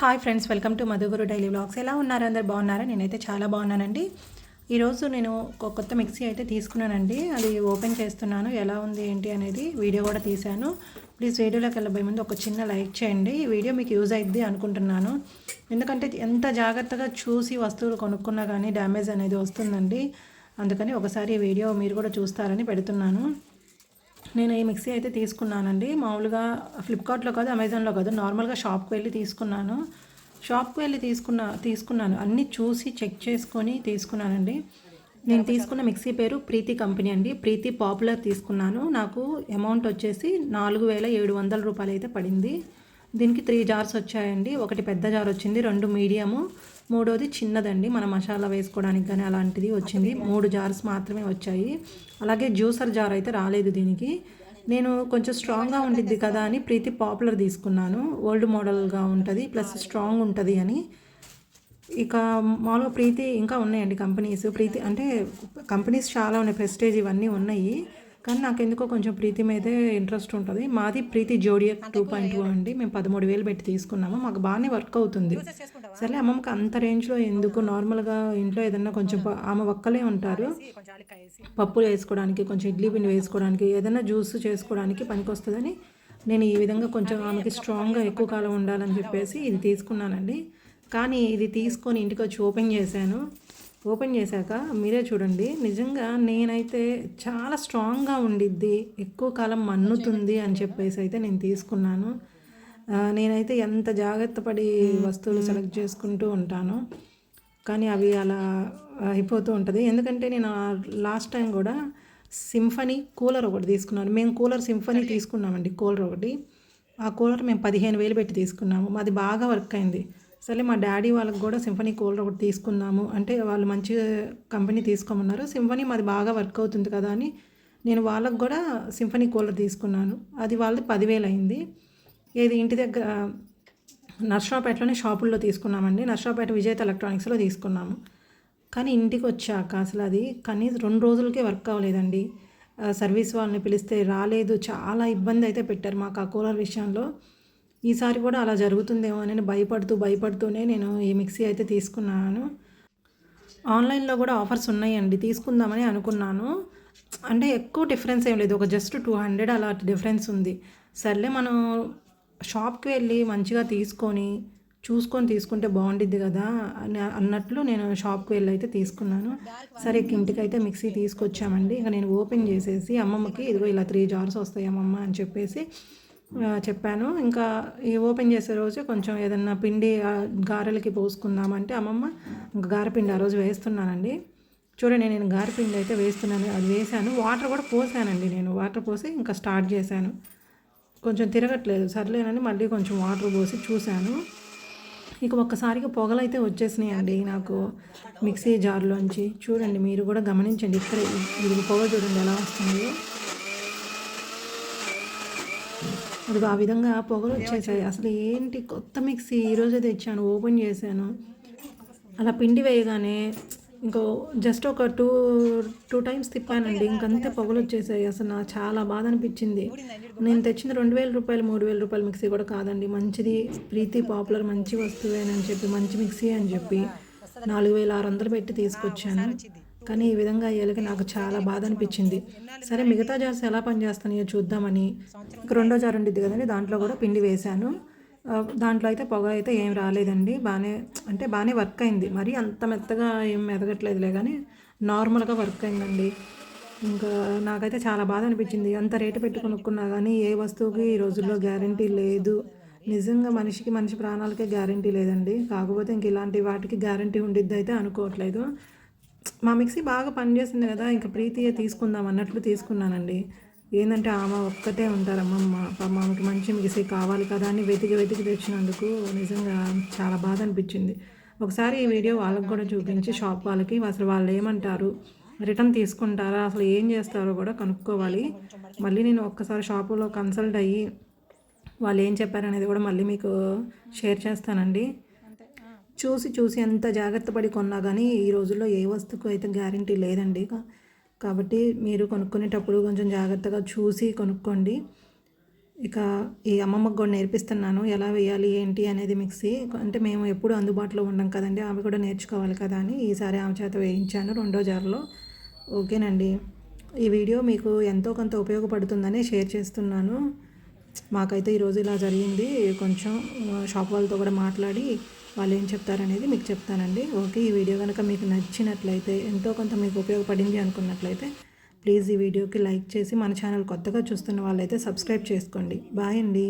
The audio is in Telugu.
Hi friends welcome to Madhuguru daily blogs ఎలా ఉన్నారు? అందరు బాగున్నారా? నేనైతే చాలా బాగున్నానండి. ఈరోజు నేను ఒక కొత్త మిక్సీ అయితే తీసుకున్నానండి. అది ఓపెన్ చేస్తున్నాను. ఎలా ఉంది ఏంటి అనేది వీడియో కూడా తీశాను. ప్లీజ్ వీడియోలోకి వెళ్ళబోయే ముందు ఒక చిన్న లైక్ చేయండి. ఈ వీడియో మీకు యూజ్ అయింది అనుకుంటున్నాను. ఎందుకంటే ఎంత జాగ్రత్తగా చూసి వస్తువులు కొనుక్కున్నా కానీ డ్యామేజ్ అనేది వస్తుందండి. అందుకని ఒకసారి ఈ వీడియో మీరు కూడా చూస్తారని పెడుతున్నాను. నేను ఈ మిక్సీ అయితే తీసుకున్నానండి. మామూలుగా ఫ్లిప్కార్ట్లో కాదు అమెజాన్లో కాదు. నార్మల్గా షాప్కి వెళ్ళి తీసుకున్నాను. షాప్కి వెళ్ళి తీసుకున్న తీసుకున్నాను. అన్నీ చూసి చెక్ చేసుకొని తీసుకున్నానండి. నేను తీసుకున్న మిక్సీ పేరు ప్రీతి కంపెనీ అండి. ప్రీతి పాపులర్ తీసుకున్నాను. నాకు అమౌంట్ వచ్చేసి నాలుగు వేల ఏడు వందల రూపాయలు అయితే పడింది. దీనికి త్రీ జార్స్ వచ్చాయండి. ఒకటి పెద్ద జార్ వచ్చింది రెండు మీడియము మూడోది చిన్నదండి. మన మసాలా వేసుకోవడానికి కానీ అలాంటిది వచ్చింది. మూడు జార్స్ మాత్రమే వచ్చాయి. అలాగే జ్యూసర్ జార్ అయితే రాలేదు దీనికి. నేను కొంచెం స్ట్రాంగ్గా ఉండిద్ది కదా అని ప్రీతి పాపులర్ తీసుకున్నాను. ఓల్డ్ మోడల్గా ఉంటుంది ప్లస్ స్ట్రాంగ్ ఉంటుంది అని. ఇక మామూలుగా ప్రీతి ఇంకా ఉన్నాయండి కంపెనీస్ ప్రీతి అంటే కంపెనీస్ చాలా ఉన్నాయి ప్రెస్టేజ్ ఇవన్నీ ఉన్నాయి. కానీ నాకు ఎందుకో కొంచెం ప్రీతి మీదే ఇంట్రెస్ట్ ఉంటుంది. మాది Preethi Zodiac two point two అండి. మేము పదమూడు వేలు పెట్టి తీసుకున్నాము. మాకు బాగానే వర్క్ అవుతుంది. సరే అమ్మమ్మకి అంత రేంజ్లో ఎందుకు? నార్మల్గా ఇంట్లో ఏదన్నా కొంచెం ఆమె ఒక్కలే ఉంటారు. పప్పులు వేసుకోవడానికి కొంచెం ఇడ్లీ పిండి వేసుకోవడానికి ఏదైనా జ్యూస్ చేసుకోవడానికి పనికొస్తుందని నేను ఈ విధంగా కొంచెం ఆమెకి స్ట్రాంగ్గా ఎక్కువ కాలం ఉండాలని చెప్పేసి ఇది తీసుకున్నానండి. కానీ ఇది తీసుకొని ఇంటికి వచ్చి ఓపెన్ చేశాను. ఓపెన్ చేశాక మీరే చూడండి. నిజంగా నేనైతే చాలా స్ట్రాంగ్గా ఉండిద్ది. ఎక్కువ కాలం మన్నుతుంది అని చెప్పేసి అయితే నేను తీసుకున్నాను. నేనైతే ఎంత జాగ్రత్త పడి వస్తువులు సెలెక్ట్ చేసుకుంటూ ఉంటాను కానీ అవి అలా అయిపోతూ ఉంటుంది. ఎందుకంటే నేను లాస్ట్ టైం కూడా సింఫనీ కూలర్ ఒకటి తీసుకున్నాను. మేము కూలర్ సింఫనీ తీసుకున్నామండి కూలర్ ఒకటి. ఆ కూలర్ మేము పదిహేను వేలు పెట్టి తీసుకున్నాము. మాది బాగా వర్క్ అయింది. సరే మా డాడీ వాళ్ళకి కూడా సింఫనీ కూలర్ ఒకటి తీసుకుందాము. అంటే వాళ్ళు మంచి కంపెనీ తీసుకోమన్నారు. సింఫనీ మాది బాగా వర్క్ అవుతుంది కదా అని నేను వాళ్ళకు కూడా సింఫనీ కూలర్ తీసుకున్నాను. అది వాళ్ళది పదివేలు అయింది. ఇది ఇంటి దగ్గర నర్సరావుపేటలోనే షాపుల్లో తీసుకున్నామండి. నర్సరావుపేట విజేత ఎలక్ట్రానిక్స్లో తీసుకున్నాము. కానీ ఇంటికి వచ్చాక అసలు అది కనీసం రెండు రోజులకే వర్క్ అవ్వలేదండి. సర్వీస్ వాళ్ళని పిలిస్తే రాలేదు. చాలా ఇబ్బంది అయితే పెట్టారు మాకు ఆ కూలర్ విషయంలో. ఈసారి కూడా అలా జరుగుతుందేమో అని భయపడుతూ భయపడుతూనే నేను ఈ మిక్సీ అయితే తీసుకున్నాను. ఆన్లైన్లో కూడా ఆఫర్స్ ఉన్నాయండి తీసుకుందామని అనుకున్నాను. అంటే ఎక్కువ డిఫరెన్స్ ఏం లేదు ఒక జస్ట్ టూ హండ్రెడ్ అలా డిఫరెన్స్ ఉంది. సర్లే మనం షాప్కి వెళ్ళి మంచిగా తీసుకొని చూసుకొని తీసుకుంటే బాగుండిద్ది కదా అని అన్నట్లు నేను షాప్కి వెళ్ళి అయితే తీసుకున్నాను. సరే ఇంటికి అయితే మిక్సీ తీసుకొచ్చామండి. ఇంకా నేను ఓపెన్ చేసేసి అమ్మమ్మకి ఇదిగో ఇలా త్రీ జార్స్ వస్తాయి అమ్మమ్మ అని చెప్పేసి చెప్పాను. ఇంకా ఈ ఓపెన్ చేసే రోజు కొంచెం ఏదన్నా పిండి గారెలకి పోసుకుందామంటే అమ్మమ్మ ఇంకా గారెపిండి ఆ రోజు వేస్తున్నానండి. చూడండి నేను గారెపిండి అయితే వేస్తున్నాను. అది వేసాను వాటర్ కూడా పోసానండి నేను. వాటర్ పోసి ఇంకా స్టార్ట్ చేశాను. కొంచెం తిరగట్లేదు. సర్లేనని మళ్ళీ కొంచెం వాటర్ పోసి చూశాను. ఇక ఒక్కసారిగా పొగలు అయితే వచ్చేసినాయండి నాకు మిక్సీ జార్లోంచి. చూడండి మీరు కూడా గమనించండి. ఇక్కడ ఇది పొగ చూడండి ఎలా వస్తుందో. అది ఆ విధంగా పొగలు వచ్చేసాయి. అసలు ఏంటి కొత్త మిక్సీ ఈరోజే తెచ్చాను ఓపెన్ చేశాను. అలా పిండి వేయగానే ఇంకో జస్ట్ ఒక టూ టూ టైమ్స్ తిప్పానండి. ఇంకంతే పొగలు వచ్చేసాయి. అసలు నాకు చాలా బాధ అనిపించింది. నేను తెచ్చింది రెండు వేల రూపాయలు మూడు వేల రూపాయల మిక్సీ కూడా కాదండి. మంచిది ప్రీతి పాపులర్ మంచి వస్తువేనని చెప్పి మంచి మిక్సీ అని చెప్పి నాలుగు వేల ఆరు వందలు పెట్టి తీసుకొచ్చాను. కానీ ఈ విధంగా అయ్యేలకి నాకు చాలా బాధ అనిపించింది సరే మిగతా జార్స్ ఎలా పనిచేస్తున్నాయో చూద్దామని ఇక రెండో జార్ ఉండిద్ది కదండి దాంట్లో కూడా పిండి వేశాను. దాంట్లో అయితే పొగ అయితే ఏం రాలేదండి బాగానే అంటే బాగానే వర్క్ అయింది. మరీ అంత మెత్తగా ఏం మెదగట్లేదులే కానీ నార్మల్గా వర్క్ అయిందండి. ఇంకా నాకైతే చాలా బాధ అనిపించింది అంత రేటు పెట్టి కొనుక్కున్నా కానీ ఏ వస్తువుకి ఈ రోజుల్లో గ్యారంటీ లేదు. నిజంగా మనిషికి మనిషి ప్రాణాలకే గ్యారంటీ లేదండి. కాకపోతే ఇంక ఇలాంటి వాటికి గ్యారంటీ ఉండిద్ది అయితే అనుకోవట్లేదు. మా మిక్సీ బాగా పనిచేసింది కదా ఇంకా ప్రీతియే తీసుకుందాం అన్నట్లు తీసుకున్నానండి. ఏంటంటే ఆమె ఒక్కటే ఉంటారమ్మ మామకి మంచి మిక్సీ కావాలి కదా అని వెతికి వెతికి తెచ్చినందుకు నిజంగా చాలా బాధ అనిపించింది. ఒకసారి ఈ వీడియో వాళ్ళకి కూడా చూపించి షాప్ వాళ్ళకి అసలు వాళ్ళు ఏమంటారు రిటర్న్ తీసుకుంటారా అసలు ఏం చేస్తారో కూడా కనుక్కోవాలి. మళ్ళీ నేను ఒక్కసారి షాపులో కన్సల్ట్ అయ్యి వాళ్ళు ఏం చెప్పారనేది కూడా మళ్ళీ మీకు షేర్ చేస్తానండి. చూసి చూసి ఎంత జాగ్రత్త పడి కొన్నా కానీ ఈ రోజుల్లో ఏ వస్తువుకు అయితే గ్యారంటీ లేదండి. కాబట్టి మీరు కొనుక్కునేటప్పుడు కొంచెం జాగ్రత్తగా చూసి కొనుక్కోండి. ఇక ఈ అమ్మమ్మకు కూడా నేర్పిస్తున్నాను. ఎలా వేయాలి ఏంటి అనేది మిక్సీ. అంటే మేము ఎప్పుడు అందుబాటులో ఉండం కదండి. ఆమె కూడా నేర్చుకోవాలి కదా అని ఈసారి ఆమె చేత వేయించాను రెండో జార్లో. ఓకేనండి. ఈ వీడియో మీకు ఎంతో కొంత ఉపయోగపడుతుందని షేర్ చేస్తున్నాను. మాకైతే ఈరోజు ఇలా జరిగింది. కొంచెం షాప్ వాళ్ళతో కూడా మాట్లాడి వాళ్ళు ఏం చెప్తారనేది మీకు చెప్తానండి. ఓకే ఈ వీడియో కనుక మీకు నచ్చినట్లయితే ఎంతో కొంత మీకు ఉపయోగపడింది అనుకున్నట్లయితే ప్లీజ్ ఈ వీడియోకి లైక్ చేసి మన ఛానల్ కొత్తగా చూస్తున్న వాళ్ళైతే సబ్స్క్రైబ్ చేసుకోండి. బాయ్ అండి.